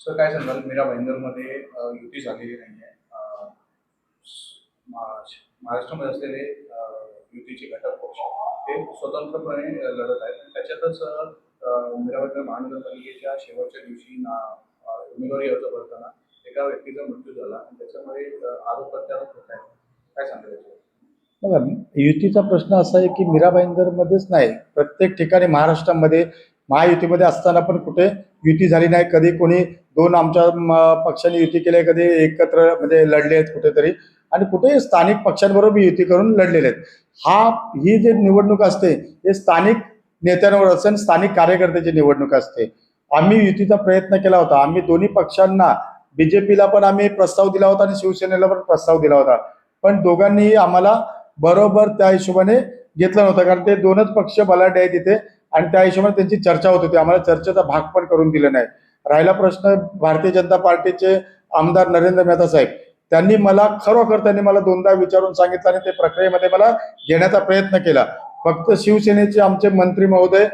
Sir काय सांगाल? मीरा भाईंदरमध्ये युती झालेली नाही आहे महाराष्ट्रामध्ये असलेले युतीचे घटक पक्ष ते स्वतंत्रपणे लढत आहेत. आणि त्याच्यातच अ, मीरा भाईंदर महानगरपालिकेच्या शेवटच्या दिवशी ना उमेदवारी अर्ज भरताना एका व्यक्तीचा मृत्यू झाला आणि त्याच्यामुळे आरोप प्रत्यारोप होत आहेत. काय सांगाल बघा युतीचा प्रश्न असा आहे की मीराबाईंदरमध्येच नाही. प्रत्येक ठिकाणी महाराष्ट्रामध्ये महायुतीमध्ये असताना पण कुठे युती झाली नाही. कधी कोणी दोन आमच्या पक्षांनी युती केली आहे, कधी एकत्र म्हणजे लढले आहेत कुठेतरी. आणि कुठे स्थानिक पक्षांबरोबर युती करून लढलेले आहेत. हा ही जी निवडणूक असते हे स्थानिक नेत्यांवर असेल स्थानिक कार्यकर्त्याची निवडणूक असते. आम्ही युतीचा प्रयत्न केला होता. आम्ही दोन्ही पक्षांना बीजेपीला पण आम्ही प्रस्ताव दिला होता आणि शिवसेनेला पण प्रस्ताव दिला होता. पण दोघांनीही आम्हाला बरोबर त्या हिशोबाने घेतलं नव्हतं. कारण ते दोनच पक्ष बलाढ्य आहेत तिथे आणि त्या हिशोबाने त्यांची चर्चा होत होती. आम्हाला चर्चेचा भाग पण करून दिला नाही. राहिला प्रश्न भारतीय जनता पार्टीचे आमदार नरेंद्र मेहता साहेब. त्यांनी मला खरोखर त्यांनी मला दोनदा विचारून सांगितलं आणि ते प्रक्रियेमध्ये मला घेण्याचा प्रयत्न केला. फक्त शिवसेनेचे आमचे मंत्री महोदय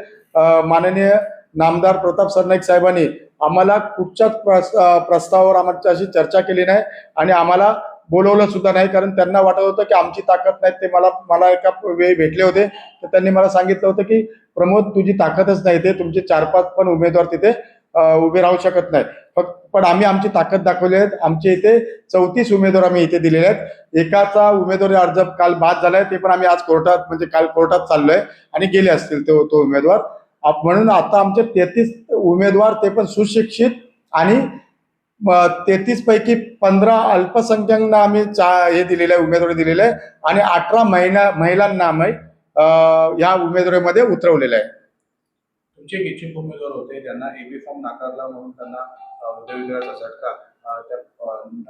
माननीय नामदार प्रताप सरनाईक साहेबांनी आम्हाला कुठच्याच प्रस्तावावर आमच्याशी चर्चा केली नाही आणि आम्हाला बोलवलं सुद्धा नाही कारण त्यांना वाटत होतं की आमची ताकद नाही ते मला मला एका वेळी भेटले होते. तर त्यांनी मला सांगितलं होतं की प्रमोद तुझी ताकदच नाही ते तुमचे चार पाच पण उमेदवार तिथे उभे राहू शकत नाही. फक्त पण आम्ही आमची ताकद दाखवली आहे. आमचे इथे चौतीस उमेदवार आम्ही इथे दिलेले आहेत. एकाचा उमेदवारी अर्ज काल बाद झालाय ते पण आम्ही आज कोर्टात म्हणजे काल कोर्टात चाललोय आणि गेले असतील तो तो उमेदवार. आप- म्हणून आता आमचे तेहतीस उमेदवार ते पण सुशिक्षित आणि तेहतीस पैकी पंधरा अल्पसंख्याकांना आम्ही चा- हे दिलेलं आहे उमेदवारी दिलेलं आहे. आणि अठरा महिला महिलांना आम्ही या उमेदवारीमध्ये उतरवलेलं आहे. तुमचे इच्छुक उमेदवार होते ज्यांना एबी फॉर्म नाकारला म्हणून त्यांना हृदयविकाराचा झटका त्या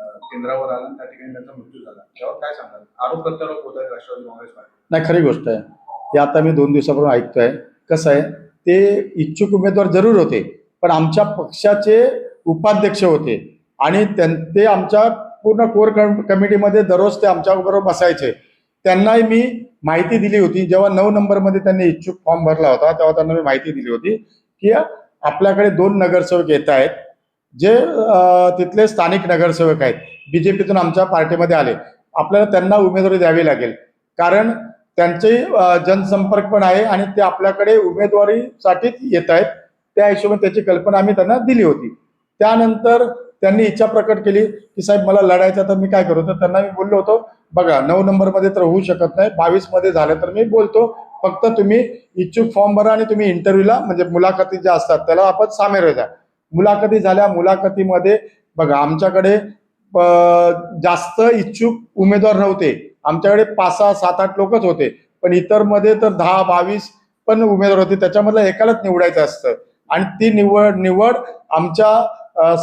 केंद्रावर आला त्या ठिकाणी त्यांचा मृत्यू झाला. त्यावर काय सांगाल? आरोप प्रत्यारोप होत आहेत राष्ट्रवादी काँग्रेस नाही खरी गोष्ट आहे. हे आता मी दोन दिवसापासून ऐकतोय. कसं आहे ते इच्छुक उमेदवार जरूर होते पण आमच्या पक्षाचे उपाध्यक्ष होते. आणि त्यां- ते आमच्या पूर्ण कोर कमिटीमध्ये दररोज ते आमच्याबरोबर बसायचे. त्यांनाही मी माहिती दिली होती. जेव्हा नऊ नंबरमध्ये त्यांनी इच्छुक फॉर्म भरला होता तेव्हा त्यांना मी माहिती दिली होती की आपल्याकडे दोन नगरसेवक येत आहेत जे तिथले स्थानिक नगरसेवक आहेत. बीजेपीतून आमच्या पार्टीमध्ये आले. आपल्याला त्यांना उमेदवारी द्यावी लागेल. कारण त्यांचे जनसंपर्क पण आहे आणि ते आपल्याकडे उमेदवारीसाठीच येत आहेत. त्या हिशोबाने त्याची कल्पना आम्ही त्यांना दिली होती. त्यानंतर त्यांनी इच्छा प्रकट केली की साहेब मला लढायचं तर मी काय करू? तर त्यांना मी बोललो होतो बघा नऊ नंबरमध्ये तर होऊ शकत नाही बावीसमध्ये झालं तर मी बोलतो. फक्त तुम्ही इच्छुक फॉर्म भरा आणि तुम्ही इंटरव्ह्यूला म्हणजे मुलाखती ज्या असतात त्याला आपण सामेर जा. मुलाखती झाल्या मुलाखतीमध्ये बघा आमच्याकडे जास्त इच्छुक उमेदवार नव्हते. आमच्याकडे पाच सहा सात आठ लोकच होते. पण इतरमध्ये तर दहा बावीस पण उमेदवार होते. त्याच्यामधलं एकालाच निवडायचं असतं. आणि ती निवड निवड आमच्या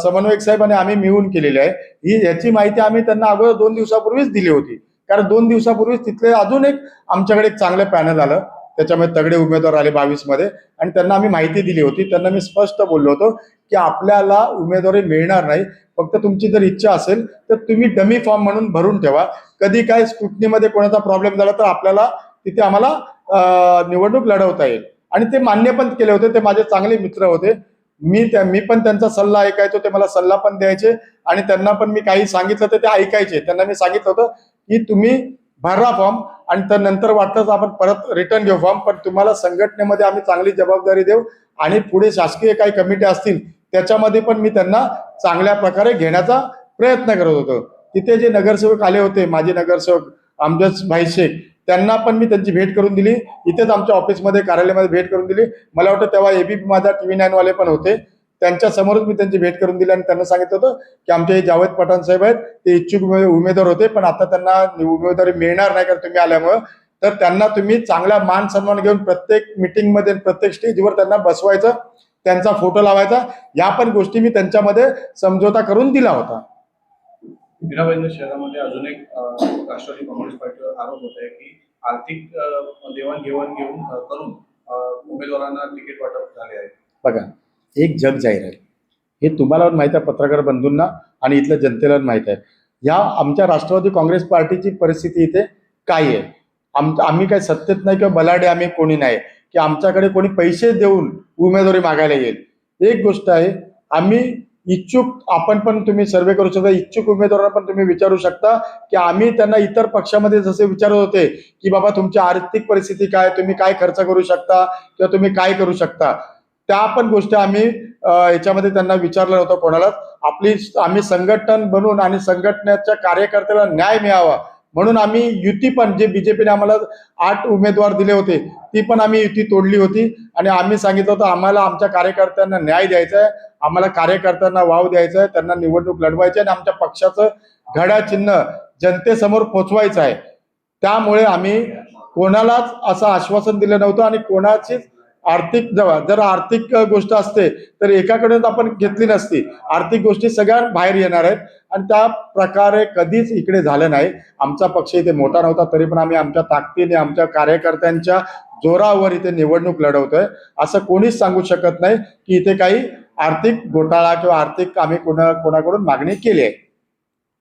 समन्वयक साहेबांनी आम्ही मिळून केलेली आहे. ही याची माहिती आम्ही त्यांना अगोदर दोन दिवसापूर्वीच दिली होती. कारण दोन दिवसापूर्वीच तिथले अजून एक आमच्याकडे एक चांगलं पॅनल आलं. त्याच्यामध्ये तगडे उमेदवार आले बावीसमध्ये आणि त्यांना आम्ही माहिती दिली होती. त्यांना मी स्पष्ट बोललो होतो की आपल्याला उमेदवारी मिळणार नाही. फक्त तुमची जर इच्छा असेल तर तुम्ही डमी फॉर्म म्हणून भरून ठेवा. कधी काय स्क्रुटनीमध्ये कोणाचा प्रॉब्लेम झाला तर आपल्याला तिथे आम्हाला निवडणूक लढवता येईल. आणि ते मान्य पण केले होते. ते माझे चांगले मित्र होते. मी त्या मी पण त्यांचा सल्ला ऐकायचो ते मला सल्ला पण द्यायचे आणि त्यांना पण मी काही सांगितलं तर ते ऐकायचे. त्यांना मी सांगितलं होतं की तुम्ही भरा फॉर्म आणि तर नंतर वाटतं आपण परत रिटर्न घेऊ फॉर्म पण तुम्हाला संघटनेमध्ये आम्ही चांगली जबाबदारी देऊ आणि पुढे शासकीय काही कमिटी असतील त्याच्यामध्ये पण मी त्यांना चांगल्या प्रकारे घेण्याचा प्रयत्न करत होतो. तिथे जे नगरसेवक आले होते माझे नगरसेवक आमदार भाई शेख त्यांना पण मी त्यांची भेट करून दिली. इथेच आमच्या ऑफिसमध्ये कार्यालयामध्ये भेट करून दिली. मला वाटतं तेव्हा एबीपी माझा टीव्ही नाईन वाले पण होते. त्यांच्या समोरच मी त्यांची भेट करून दिली आणि त्यांना सांगितलं होतं की आमचे हे जावेद पठाण साहेब आहेत ते इच्छुक उमेदवार होते पण आता त्यांना उमेदवारी मिळणार नाही कारण तुम्ही आल्यामुळं. तर त्यांना तुम्ही चांगला मान सन्मान घेऊन प्रत्येक मिटिंगमध्ये प्रत्येक स्टेजवर त्यांना बसवायचं त्यांचा फोटो लावायचा या पण गोष्टी मी त्यांच्यामध्ये समझोता करून दिला होता. शहरामध्ये अजून एक राष्ट्रवादी काँग्रेस पार्टीवर आरोप होत आहे की आर्थिक देवाणघेवाण घेऊन करून उमेदवारांना तिकीट वाटप झाले आहे. बघा एक जग जाहीर आहे. हे तुम्हाला माहीत माहीत आहे पत्रकार बंधूंना आणि इथल्या जनतेला माहीत माहीत आहे. या आमच्या राष्ट्रवादी काँग्रेस पार्टीची परिस्थिती इथे काय आहे? आम आम्ही काय सत्तेत नाही किंवा बलाडे आम्ही कोणी नाही. की आमच्याकडे कोणी पैसे देऊन उमेदवारी मागायला येईल. एक गोष्ट आहे आम्ही इच्छुक आपण पण तुम्ही सर्वे करू शकता. इच्छुक उमेदवारांना पण तुम्ही विचारू शकता की आम्ही त्यांना इतर पक्षामध्ये जसे विचारत होते की बाबा तुमची आर्थिक परिस्थिती काय तुम्ही काय खर्च करू शकता किंवा तुम्ही काय करू शकता? त्या पण गोष्टी आम्ही याच्यामध्ये त्यांना विचारलं नव्हतं कोणालाच आपली आम्ही संघटन बनवून आणि संघटनेच्या कार्यकर्त्याला न्याय मिळावा म्हणून आम्ही युती पण जे बीजेपीने आम्हाला आठ उमेदवार दिले होते ती पण आम्ही युती तोडली होती. आणि आम्ही सांगितलं होतं आम्हाला आमच्या कार्यकर्त्यांना न्याय द्यायचा आहे. आम्हाला कार्यकर्त्यांना वाव द्यायचा आहे त्यांना निवडणूक लढवायची आहे आणि आमच्या पक्षाचं घड्या चिन्ह जनतेसमोर पोचवायचं आहे. त्यामुळे आम्ही कोणालाच असं आश्वासन दिलं नव्हतं आणि कोणाचीच आर्थिक जवळ जर आर्थिक गोष्ट असते तर एकाकडून आपण घेतली नसती. आर्थिक गोष्टी सगळ्या बाहेर येणार आहेत आणि त्या प्रकारे कधीच इकडे झालं नाही. आमचा पक्ष इथे मोठा नव्हता तरी पण आम्ही आमच्या ताकदीने आमच्या कार्यकर्त्यांच्या जोरावर इथे निवडणूक लढवतोय. असं कोणीच सांगू शकत नाही की इथे काही आर्थिक घोटाळा किंवा आर्थिक आम्ही कोणा कोणाकडून मागणी केली आहे?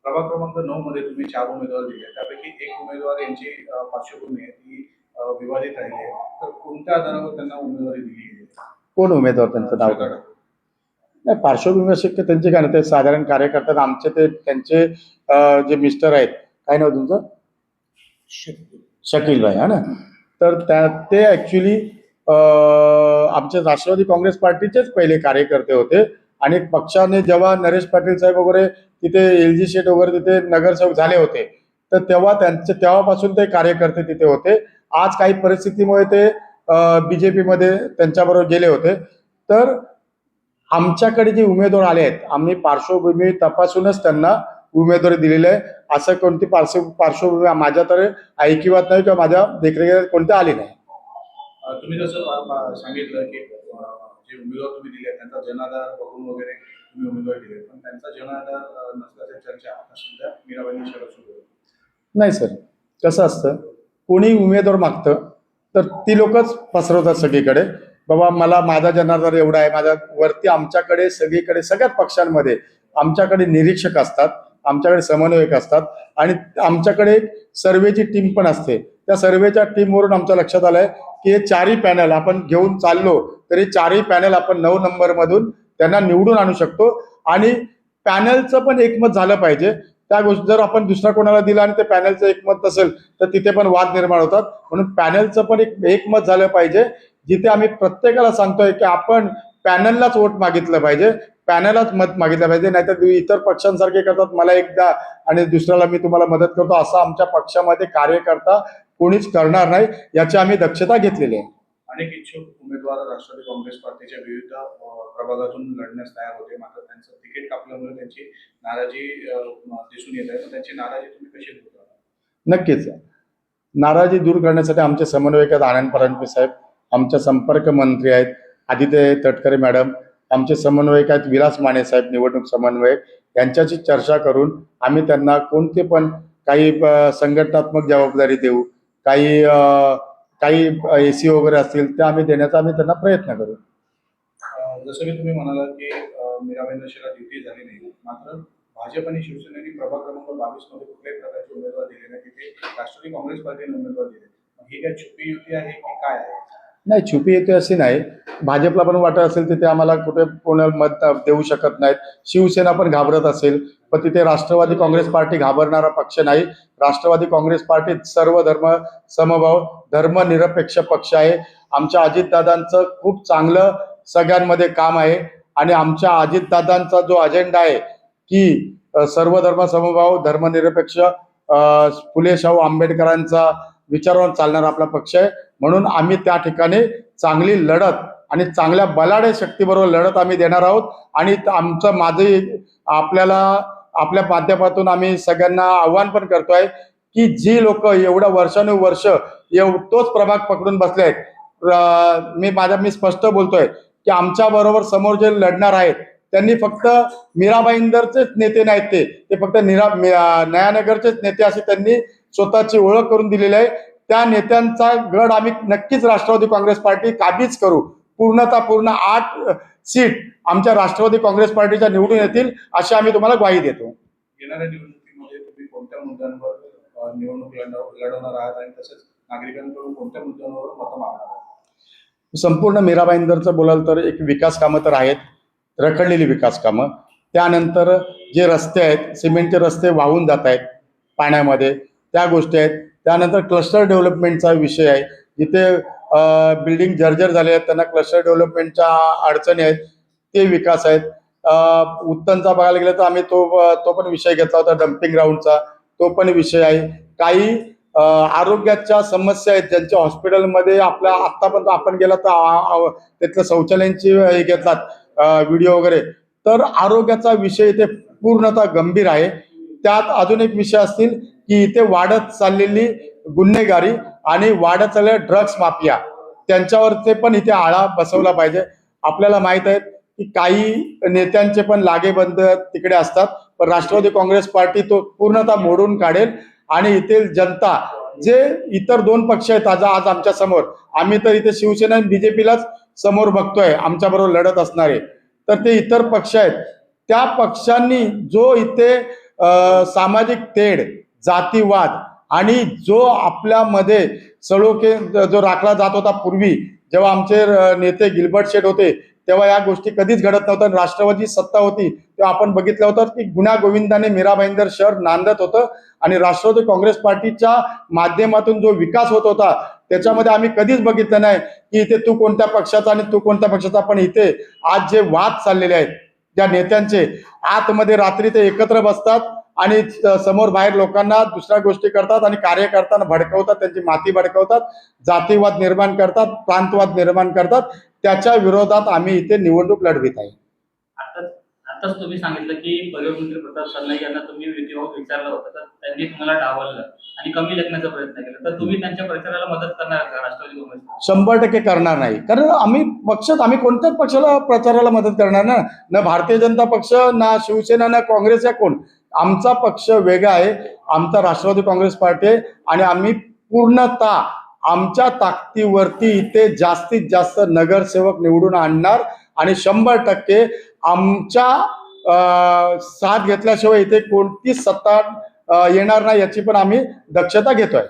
प्रभाग क्रमांक नऊ मध्ये तुम्ही चार उमेदवार दिले त्यापैकी एक उमेदवार यांची पार्श्वभूमी आहे. ती विवादित राहिली आहे. तर कोणत्या आधारावर त्यांना उमेदवारी दिली कोण उमेदवार त्यांचं नाव? नाही पार्श्वभूमी की त्यांचे काय नाही ते साधारण कार्यकर्ते आमचे ते त्यांचे जे मिस्टर आहेत. काय नाव तुमचं? शकील. भाई हा ना? तर त्या ते ऍक्च्युली आमचे राष्ट्रवादी काँग्रेस पार्टीचेच पहिले कार्यकर्ते होते. आणि पक्षाने जेव्हा नरेश पाटील साहेब वगैरे तिथे एल जी शेट वगैरे तिथे नगरसेवक झाले होते तर तेव्हा त्यांचे तेव्हापासून ते कार्यकर्ते तिथे होते. आज काही परिस्थितीमुळे ते बीजेपीमध्ये त्यांच्याबरोबर गेले होते. तर आमच्याकडे जे उमेदवार आले आहेत आम्ही पार्श्वभूमी तपासूनच त्यांना उमेदवारी दिलेली आहे. असं कोणती पार्श्व पार्श्वभूमी माझ्या तर ऐकिवात नाही किंवा माझ्या देखरेखीत कोणती आली नाही. तुम्ही जसं सांगितलं की जे उमेदवार तुम्ही दिले त्यांचा जनाधार बघून वगैरे तुम्ही उमेदवार दिले पण त्यांचा जनाधार नसल्याच्या चर्चा आता सध्या मीराबाई शरद सुरू आहे. नाही सर कसं असतं कोणी उमेदवार मागतं तर ती लोकच पसरवतात सगळीकडे. बाबा मला माझा जनाधार एवढा आहे माझ्या वरती आमच्याकडे सगळीकडे सगळ्याच पक्षांमध्ये आमच्याकडे निरीक्षक असतात. आमच्याकडे समन्वयक असतात. आणि आमच्याकडे एक सर्वेची टीम पण असते. त्या सर्वेच्या टीमवरून आमच्या लक्षात आलंय की हे चारही पॅनल आपण घेऊन चाललो तरी चारही पॅनल आपण नऊ नंबर मधून त्यांना निवडून आणू शकतो. आणि पॅनलचं पण एकमत झालं पाहिजे. त्या गोष्टी जर आपण दुसऱ्या कोणाला दिलं आणि ते पॅनलचं एकमत नसेल तर तिथे पण वाद निर्माण होतात. म्हणून पॅनलचं पण एक एकमत झालं पाहिजे. जिथे आम्ही प्रत्येकाला सांगतोय की आपण पॅनललाच वोट मागितलं पाहिजे. पॅनललाच मत मागितलं पाहिजे नाहीतर इतर पक्षांसारखे करतात मला एकदा आणि दुसऱ्याला मी तुम्हाला मदत करतो असं आमच्या पक्षामध्ये कार्यकर्ता कोणीच करणार नाही याची आम्ही दक्षता घेतलेली आहे. अनेक इच्छुक उमेदवार राष्ट्रवादी काँग्रेस पार्टीच्या विविध प्रभागातून लढण्यास तयार होते मात्र त्यांचं तिकीट कापल्यामुळे त्यांची नाराजी दिसून येत आहे. त्यांची नाराजी तुम्ही कशी दूर करणार? नक्कीच. नाराजी दूर करण्यासाठी आमचे समन्वयक आहेत आनंद परांजपे साहेब आमचे संपर्क मंत्री आहेत आदित्य तटकरे मॅडम आमचे समन्वयक आहेत विलास माने साहेब निवडणूक समन्वयक यांच्याशी चर्चा करून आम्ही त्यांना कोणते पण काही संघटनात्मक जबाबदारी देऊ काही काही ए सी वगैरे असतील त्या आम्ही देण्याचा आम्ही त्यांना प्रयत्न करू. जसं की तुम्ही म्हणाला की अ, मीराबाई दशेला युती झाली नाही. मात्र भाजप आणि शिवसेनेने प्रभाग क्रमांक बावीसमध्ये कुठल्याही प्रकारचे उमेदवार दिले नाही. तिथे राष्ट्रवादी काँग्रेस पार्टीने उमेदवार दिले. ही काय छुपी युती आहे की काय आहे? नाही छुपी येते अशी नाही. भाजपला पण वाटत असेल तिथे आम्हाला कुठे कोणाला मत देऊ शकत नाहीत. शिवसेना पण घाबरत असेल. पण तिथे राष्ट्रवादी काँग्रेस पार्टी घाबरणारा पक्ष नाही. राष्ट्रवादी काँग्रेस पार्टी सर्व धर्म समभाव धर्मनिरपेक्ष पक्ष आहे. आमच्या अजितदादांचं खूप चांगलं सगळ्यांमध्ये काम आहे. आणि आमच्या अजितदादांचा जो अजेंडा आहे की सर्व धर्म समभाव धर्मनिरपेक्ष फुले शाहू आंबेडकरांचा विचारावर चालणारा आपला पक्ष आहे. म्हणून आम्ही त्या ठिकाणी चांगली लढत आणि चांगल्या बलाढ्य शक्तीबरोबर लढत आम्ही देणार आहोत. आणि आमचं माझे आपल्याला आपल्या माध्यमातून आम्ही सगळ्यांना आव्हान पण करतोय की जी लोक एवढ्या वर्षानुवर्ष एव तोच प्रभाग पकडून बसले आहेत. मी माझ्या मी स्पष्ट बोलतोय की आमच्या बरोबर समोर जे लढणार आहेत त्यांनी फक्त मीराबाईंदरचेच नेते नाहीत ते. फक्त निरा नयानगरचेच नेते असे त्यांनी स्वतःची ओळख करून दिलेली आहे. त्या नेत्यांचा गड आम्ही नक्कीच राष्ट्रवादी काँग्रेस पार्टी काबीज करू. पूर्णता पूर्ण आठ सीट आमच्या राष्ट्रवादी काँग्रेस पार्टीच्या निवडून येतील अशी आम्ही तुम्हाला ग्वाही देतो. येणाऱ्या निवडणुकीमध्ये तुम्ही कोणत्या मुद्द्यांवर निवडणूक लढव- लढवणार आहात आणि तसेच नागरिकांकडून कोणत्या मुद्द्यांवर मतं मागणार आहात? संपूर्ण मीराबाईंदरचं बोलाल तर एक विकास कामं तर आहेत रखडलेली विकास कामं. त्यानंतर जे रस्ते आहेत सिमेंटचे रस्ते वाहून जात आहेत पाण्यामध्ये त्या गोष्टी आहेत. त्यानंतर क्लस्टर डेव्हलपमेंटचा विषय आहे. जिथे बिल्डिंग जर्जर झाले आहेत त्यांना क्लस्टर डेव्हलपमेंटच्या अडचणी आहेत ते विकास आहेत. उत्तनचा बघायला गेलं तर आम्ही तो तो पण विषय घेतला होता डम्पिंग ग्राउंडचा तो पण विषय आहे. काही आरोग्याच्या समस्या आहेत ज्यांच्या हॉस्पिटलमध्ये आपल्या आतापर्यंत आपण गेला तर तिथल्या शौचालयांची हे घेतलात व्हिडिओ वगैरे. तर आरोग्याचा विषय इथे पूर्णतः गंभीर आहे. त्यात अजून एक विषय असतील की इथे वाढत चाललेली गुन्हेगारी आणि वाढत चाललेल्या ड्रग्स माफिया त्यांच्यावरचे पण इथे आळा बसवला पाहिजे. आपल्याला माहीत आहे की काही नेत्यांचे पण लागेबंद तिकडे असतात पण राष्ट्रवादी काँग्रेस पार्टी तो पूर्णतः मोडून काढेल आणि इथे जनता जे इतर दोन पक्ष आहेत आज आज आमच्यासमोर आम्ही तर इथे शिवसेना आणि बीजेपीलाच समोर बघतोय आमच्या बरोबर लढत असणारे. तर ते इतर पक्ष आहेत. त्या पक्षांनी जो इथे सामाजिक तेढ जातीवाद. आणि जो आपल्यामध्ये सळोके जो राखला जात होता पूर्वी जेव्हा आमचे नेते गिलबर्ट शेठ होते तेव्हा या गोष्टी कधीच घडत नव्हत्या राष्ट्रवादी सत्ता होती. तेव्हा आपण बघितलं होतं की गुन्हा गोविंदाने मीरा भाईंदर शहर नांदत होतं आणि राष्ट्रवादी काँग्रेस पार्टीच्या माध्यमातून जो विकास होत होता त्याच्यामध्ये आम्ही कधीच बघितलं नाही की इथे तू कोणत्या पक्षाचा आणि तू कोणत्या पक्षाचा. पण इथे आज जे वाद चाललेले आहेत ज्या नेत्यांचे आतमध्ये रात्री ते एकत्र बसतात आणि समोर बाहेर लोकांना दुसऱ्या गोष्टी करतात आणि कार्य करताना भडकवतात त्यांची माती भडकवतात जातीवाद निर्माण करतात प्रांतवाद निर्माण करतात. त्याच्या विरोधात आम्ही इथे निवडणूक लढवित आहे. आताच तुम्ही सांगितलं की परिवहन प्रताप सरनाईक यांना तुम्ही विचारलं होतं तर त्यांनी तुम्हाला डावललं आणि कमी लेखण्याचा प्रयत्न केला. तर तुम्ही त्यांच्या प्रचाराला मदत करणार का राष्ट्रवादी काँग्रेस शंभर टक्के करणार नाही. कारण आम्ही पक्षात आम्ही कोणत्याच पक्षाला प्रचाराला मदत करणार ना न भारतीय जनता पक्ष ना शिवसेना ना काँग्रेस या कोण? आमचा पक्ष वेगळा आहे. आमचा राष्ट्रवादी काँग्रेस पार्टी आहे आणि आम्ही पूर्णतः आमच्या ताकदीवरती इथे जास्तीत जास्त नगरसेवक निवडून आणणार आणि शंभर टक्के आमच्या साथ घेतल्याशिवाय इथे कोणतीच सत्ता येणार नाही याची पण आम्ही दक्षता घेतोय.